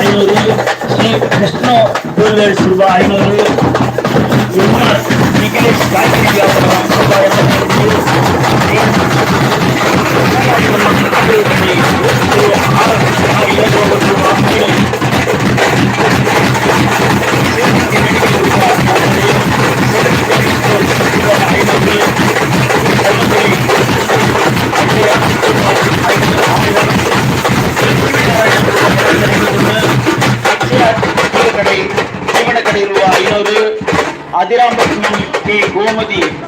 ಐನೂರು ಶ್ರೀ ಕೃಷ್ಣ ಗೋಲ್ವೇರ್ ಶುಭ ಐನೂರು ಯಮುನಾ ನಿಖಿಲೇಶ್ ಗಾಯತ್ರಿ ವ್ಯಾಪಾರ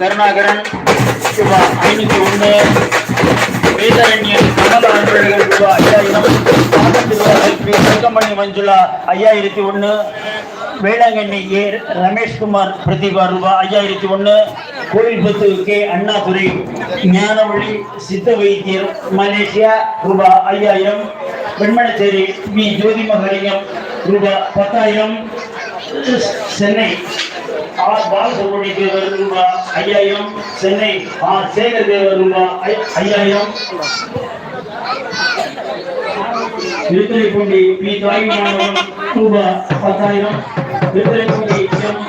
கருணாகரன் ரூபாய் ஐநூத்தி ஒண்ணு வேதரண்யன் கமல அன்பழகன் ரூபாய் ஐயாயிரம் ஆனந்த் ரூபாய் செல்வி மஞ்சுளா ஐயாயிரத்தி ஒண்ணு வேளாங்கண்ணி ஏ ரமேஷ்குமார் பிரதிபா ரூபாய் ஐயாயிரத்தி ஒண்ணு கோயில்பத்து கே அண்ணாதுரை ஞானவழி சித்த வைத்தியர் மலேசியா ரூபாய் ஐயாயிரம் வெண்மணச்சேரி வி ஜோதிமகலிங்கம் ரூபாய் பத்தாயிரம் சென்னை ஆர் பாலசுப்ரமணிய தேவர் ரூபாய் ஐயாயிரம். சென்னை ஆர் சேகர் தேவர் ரூபாய் ஐ- ஐயாயிரம். திருத்துறைப்பூண்டி பி தாய்மானவன் ரூபா பத்தாயிரம். திருத்துறைப்பூண்டி எம்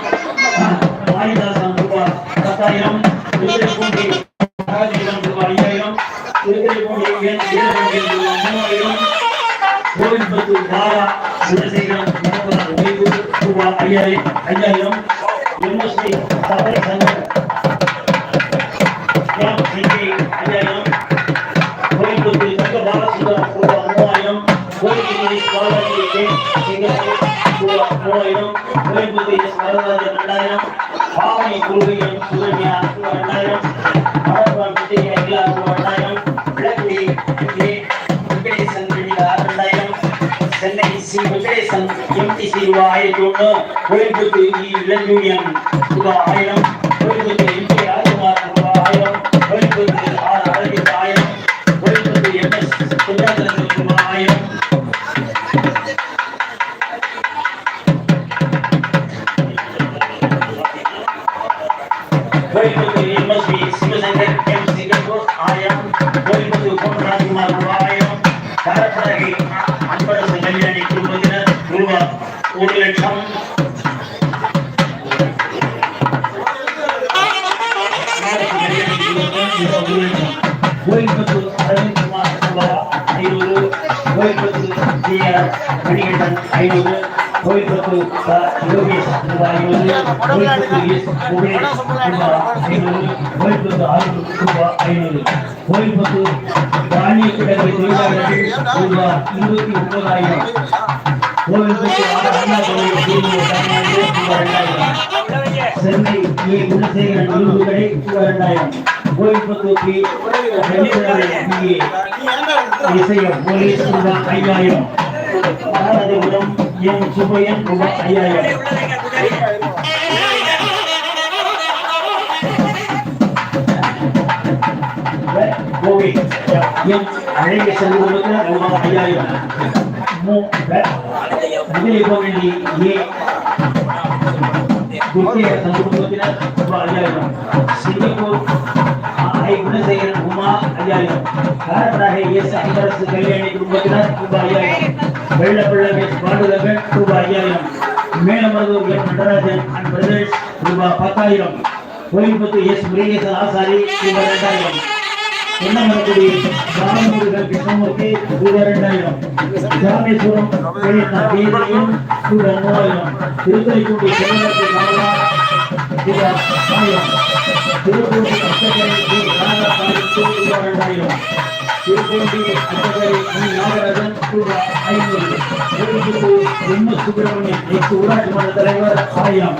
மாரிதாசன் ரூபா பத்தாயிரம். திருத்துறைப்பூண்டி ராஜேந்திரன் ரூபாய் ஐயாயிரம். திருத்துறைப்பூண்டி என் வீரபாண்டியன் மூவாயிரம். பாலா குணசேகரன் ஐயாயிரம் ஐயாயிரம். பாவனை குருவியம் சுகன்யா ரூபாய் ரெண்டாயிரம் மலர்வான் விஜய் அகிலா ரூபாய் சி எம்டிசி ரூபாய் ஆயிரத்தி ஒன்று கோயம்புத்தூர் இளஞ்சூரியன் ரூபாய் ஆயிரம் கோயம்புத்தூர் கோயில்பத்து ஜி ஆர் மணிகண்டன் ஐநூறு கோயில்பத்து யோகேஷ் ரூபாய் ஐநூறு கோயில்பத்து எஸ் புகழேஷ் ரூபாய் ஐநூறு கோயில்பத்து ரூபாய் ஐநூறு கோயில்பத்து தொழிலாளர்கள் ரூபாய் இருபத்தி ஒன்பதாயிரம் சென்னை குணசேகரன் விருதுகளை பிஏ இசையம் போலீஸ் ரூபாய் ஐயாயிரம். மகாராஜபுரம் எம் சுப்பையன் ரூபாய் ஐயாயிரம். கோவை எம் அழகிய செல்வகுமார் ரூபாய் ஐயாயிரம். முதலி கோவிலி ஏ. குட்டிய சமூகத்தினர் ரூபாய் ஐயாயிரம். சிங்கப்பூர் ஐ குணசேகரன் உமா ஐயாயிரம். காரப்படாக எஸ் அன்பரசு கல்யாணி குடும்பத்தினர் ரூபாய் ஐயாயிரம். வெள்ளப்பிள்ளை எஸ் ரூபாய் ஐயாயிரம். மேலமருதூர் எம் நடராஜன் அண்ட் பிரதேஷ் ரூபாய் பத்தாயிரம். கோயில்பத்து எஸ் முருகேசன் ஆசாரி ரூபாய் ரெண்டாயிரம் பொன்னமரக்குடி ராமமுருகன் கிருஷ்ணமூர்த்தி ரூபாய் ராமேஸ்வரம் ரூபாய் மூவாயிரம். ரூபாய் ஆயிரம். திருப்பூண்டி அச்சகரை டி ராதாபாலிக்கு திருப்பூண்டி அச்சகரை டி நாகராஜன் ஐநூறு எம் எஸ் சுப்பிரமணியன் ஊராட்சி மன்ற தலைவர் ஆயிரம்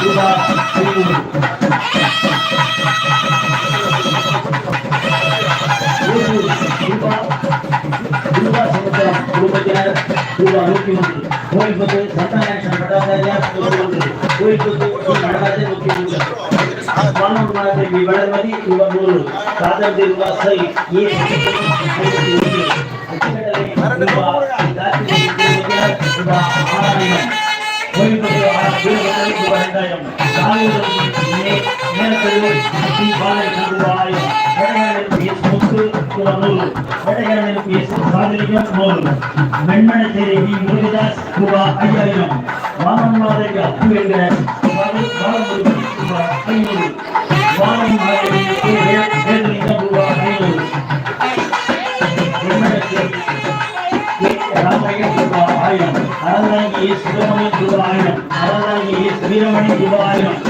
ரூபாய் ஐநூறு குடும்பத்தினர் ரூபாய் நூற்றி ஒன்று கோயில்பத்து சந்தானேஷன் பட்டாச்சாரியார் நூற்றி ஒன்று கோயில்பத்து நடராஜன் நூற்றி மூன்று வானூர் மாதத்தை வளர்மதி ரூபாய் நூறு சாதந்தி ரூபாய் சை ஏ ஐம்பத்தி ஒன்று ரூபாய் ரூபாய் ஆறாயிரம் கோயில்பட்டு ஆர் வீரபத்ரன் ரூபாய் இரண்டாயிரம் காலையில் நேரத்தில் டி பாலகிருஷ்ணன் ரூபாய் ஆயிரம் வடகரனுக்கு எஸ் அறந்தாங்கி எஸ் வீரமணி ரூபாய் ஆயிரம்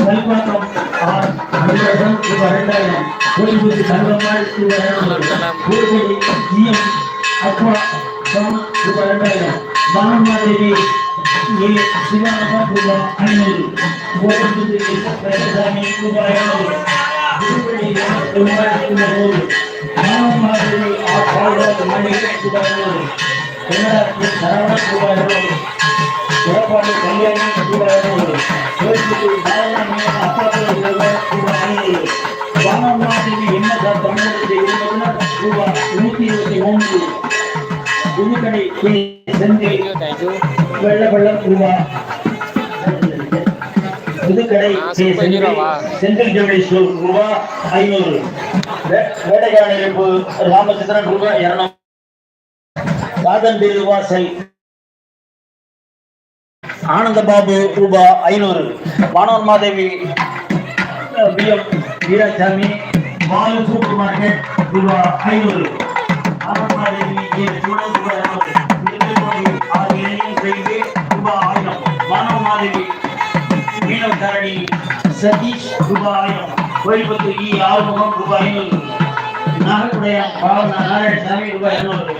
கல்பாக்கம் ஆர் அன்பழகன் ரூபாய் ரெண்டாயிரம் கோயில்புத்தி தங்கம்மாள் ரூபாய் இரநூறு கோயில்படி ஜிஎம் அப்பா சோமன் ரூபாய் ரெண்டாயிரம் பானம்மாதேவி ஏ சிவானப்பா ரூபாய் ஐநூறு கோயில்புத்தி எஸ் பிரேமசாமி ரூபாய் இரநூறு திருப்பதி ரூபாய் நூறு பானம்மாதேவி ஆர் பால்ராஜ் மணி ரூபாய் நூறு கன்னடா சரவண ரூபாய் இருநூறு எடப்பாடி கல்யாணி ரூபாய் இருநூறு கோயிலுக்கு பாலராமி அப்பாத்து ரூபாய் ரூபாய் ஐநூறு பானம்மாதேவி என்ன சார் தமிழகத்தில் இருந்ததுன்னா ரூபாய் நூற்றி இருபத்தி மூன்று புதுக்கடை செந்தில் வெள்ள வெள்ளம் ரூபாய் புதுக்கடை கே செந்தில் செந்தில் ஜவுளி ஸ்டோர் ரூபாய் ஐநூறு வேட்டைக்கான இருப்பு ராமச்சந்திரன் ரூபாய் இருநூறு. சாதன் வாசல் ஆனந்த பாபு ரூபா ஐநூறு. Manon Madevi P M Veerasamy Balu super market ரூபா ஐநூறு. மாணவன் மாதேவி ஏ சூழல் ரூபாய் இருநூறு திருநெல்வேலி இளைஞர் ரயில்வே ரூபாய் ஆயிரம். மாணவன் மாதேவி மீனவ தரணி சதீஷ் ரூபாய் ஆயிரம். கோயில்பத்து இ. ஆறுமுகம் ரூபாய் ஐநூறு. நாராயணசாமி ரூபாய் இருநூறு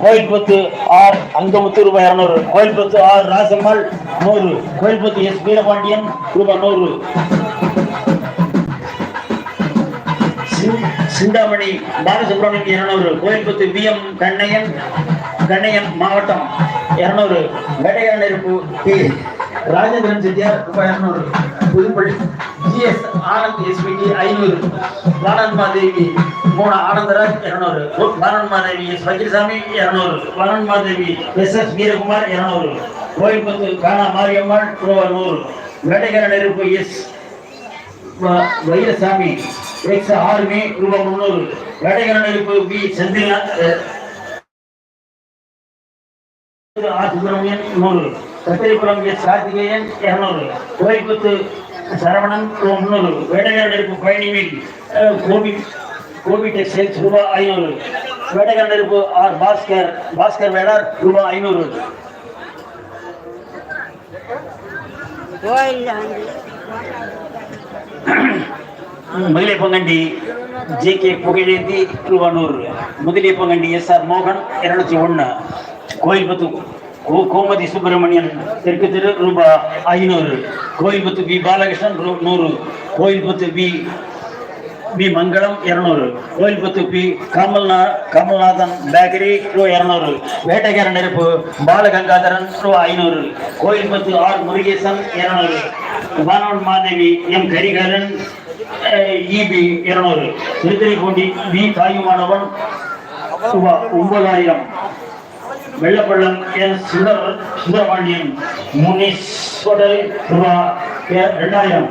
கோயில்பத்து ஆர் அங்கமுத்து ரூபாய் இருநூறு கோயில்பத்து ஆர் ராசம்மாள் நூறு கோயில்பத்து எஸ் வீரபாண்டியன் ரூபாய் நூறு சிந்தாமணி பாலசுப்ரமணியம் இருநூறு கோயில்புத்து வி எம் கண்ணையன் கண்ணையன் மாவட்டம் இருநூறு வேட்டையார் நெருப்பு பி ராஜேந்திரன் செட்டியார் ரூபாய் இருநூறு புதுப்பள்ளி ஜிஎஸ் ஆனந்த் எஸ்பிடி ஐநூறு வானன்மாதேவி மூணு ஆனந்தராஜ் இருநூறு வானன்மாதேவி எஸ் வக்கீல்சாமி இருநூறு வானன்மாதேவி எஸ் எஸ் வீரகுமார் இருநூறு கோயில்பத்து காணா மாரியம்மாள் ரூபாய் நூறு வேட்டைக்கார நெருப்பு எஸ் வைரசாமி எக்ஸ் ஆறு மே ரூபாய் முன்னூறு. வேட்டைக்கார நெருப்பு பி செந்தில்நாத் ஆர் சுப்பிரமணியன் நூறு கத்திரிப்புறம் எஸ் கார்த்திகேயன் இரநூறு. கோயம்புத்து சரவணன் ரூபாய் முன்னூறு. வேட்டைக்கார நெருப்பு பயணிமீன் கோபி கோபி டெக்ஸ்டைல்ஸ் ரூபாய் ஐநூறு. வேட்டைக்கார நெருப்பு ஆர் பாஸ்கர் பாஸ்கர் வேளார் ரூபாய் ஐநூறு. கோயில் முதலே பங்கண்டி ஜே கே புகழேந்தி திருவானூர் நூறு பங்கண்டி எஸ் ஆர் மோகன் இருநூத்தி ஒன்று கோயில்பத்து கோ- கோமதி சுப்பிரமணியன் தெற்கு தெரு ரூபா ஐநூறு கோயில்பத்து பி பாலகிருஷ்ணன் ரூ- நூறு கோயில்பத்து பி பி மங்களம் இருநூறு கோயில்பத்து பி கமல்நா கமல்நாதன் பேக்கரி ரூ இரநூறு வேட்டைக்கார நெருப்பு பாலகங்காதரன் ரூ ஐநூறு கோயில்பத்து ஆர் முருகேசன் இரநூறு வானவன் மாதேவி எம் கரிகாரன் இபி இருநூறு. திருத்துறைப்பூண்டி வி தாயுமானவன் ரூபா ஒன்பதாயிரம். வெள்ளப்பள்ளம் என் சுந்தர் சுந்தரபாண்டியன் முனீஸ்வரர் ரூபா ரெண்டாயிரம்.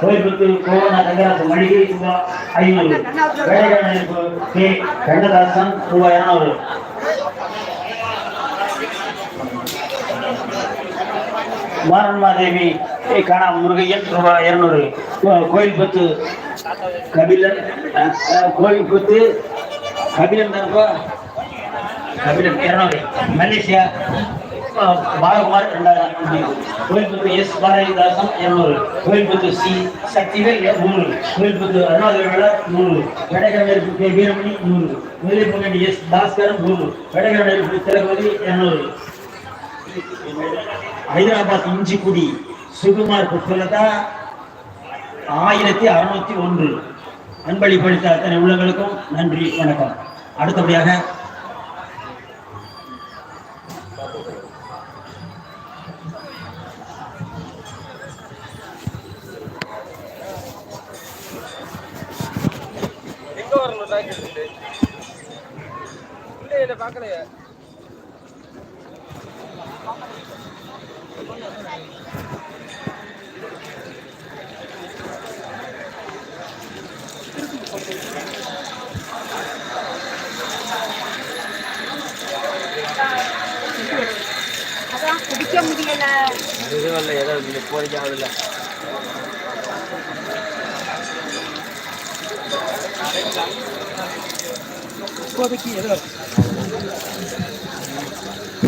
கோயம்புத்தூர் கோவனா ரங்கராஜ் மளிகை ரூபா ஐநூறு. வேலைக்காரனுக்கு கே. கண்ணதாசன் ரூபா இரநூறு. மாரன்மாதேவி காணா முருகையன் ரூபாய் இருநூறு. கோயில்பத்து கபிலன். கோயில்பத்து கபிலன் தான்ப்பா கபிலன் இருநூறு. மலேசியா. பாலகுமார் ரெண்டாயிரம். கோயில்புத்து எஸ் பாரதிதாசன் இருநூறு. கோயில்புத்து சி சக்திவேல் நூறு கோயில்புத்து அருணாதிரி நூறு வெடகரநெருப்பு கே வீரமணி நூறு முதலிப்பங்கண்டி எஸ் பாஸ்கரன் நூறு வெடகரநெருப்பு திலகவதி இருநூறு. ஹைதராபாத் இஞ்சிக்குடி. சுகுமார் புஷ்பலதா ஆயிரத்தி அறுநூத்தி ஒன்று. அன்பளிப்பளித்த அத்தனை உள்ளங்களுக்கும் நன்றி வணக்கம். அடுத்தபடியாக பார்க்கலையே. குடிக்க முடியல. இதுவல்ல ஏதோ இப்போதைக்கு ஆகுதுல்ல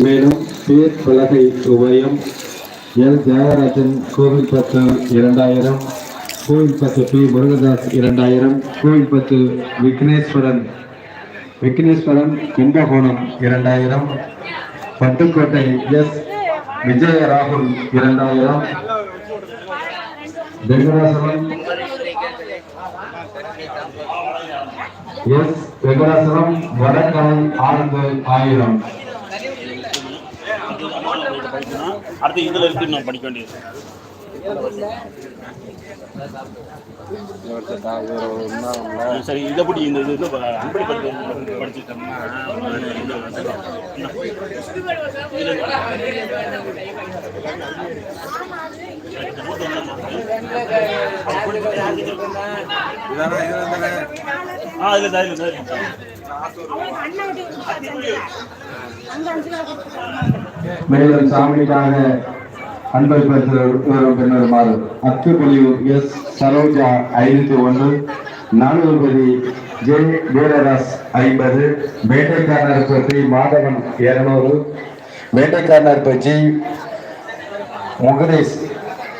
மேலும் பேர் பலகை உபயம் எல். தியாகராஜன் கோவில் பத்து இரண்டாயிரம் கோவில் பத்து பி. முருகதாஸ் இரண்டாயிரம் கோவில் பத்து விக்னேஸ்வரன் விக்னேஸ்வரன் கும்பகோணம் இரண்டாயிரம் பட்டுக்கோட்டை எஸ். விஜய ராகுல் இரண்டாயிரம். வெங்கடாசலம். எஸ் வெங்கடாசலம் வடக்கரை ஆனந்த் ஆயிரம். அடுத்து இதுல இருக்கு நான் படிக்க வேண்டியது. சரி இதை படி இந்த இது அன்படி படிச்சுட்டோம்னா ஆ இல்லை சார் இல்லை சார் மேலும் சாமிக்காக அன்பை பெற்று வரும் பின்வருமாறு அத்துப்பொலியூர் எஸ் சரோஜா ஐநூத்தி ஒன்று நானூறுபதி ஜே வீரராஸ் ஐம்பது வேட்டைக்காரர் பற்றி மாதவன் இருநூறு வேட்டைக்காரர் பற்றி முகதேஷ்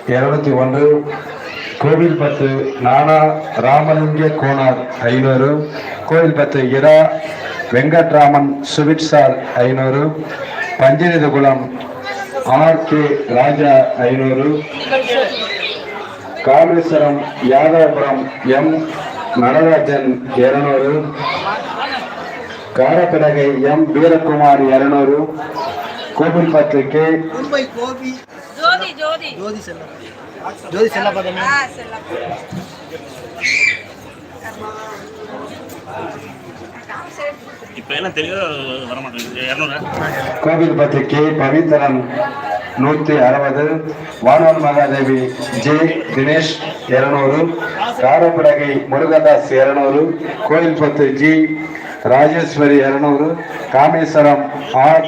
இருநூத்தி ஒன்று கோவில் பத்து நானா ராமலிங்க கோனார் ஐநூறு கோவில் பத்து இரா வெங்கட்ராமன் சுவிட்சார் ஐநூறு பஞ்சநிதகுலம் ஆர் கே ராஜா ஐநூறு. காமேஸ்வரம் யாதவபுரம் எம். நடராஜன் இருநூறு. காரப்பிடகை எம். வீரகுமார் இருநூறு. கோவில் பத்து கே ஜோதி இப்போ எல்லாம் தெளிவாக வர மாட்டேங்குது இரநூறு. கோவில் பத்து கே பவித்ரன் நூத்தி அறுபது வானோர் மகாதேவி ஜே தினேஷ் இருநூறு காரப்படகை முருகதாஸ் இருநூறு கோயில் பத்து ஜி ராஜேஸ்வரி இருநூறு காமேஸ்வரம் ஆர்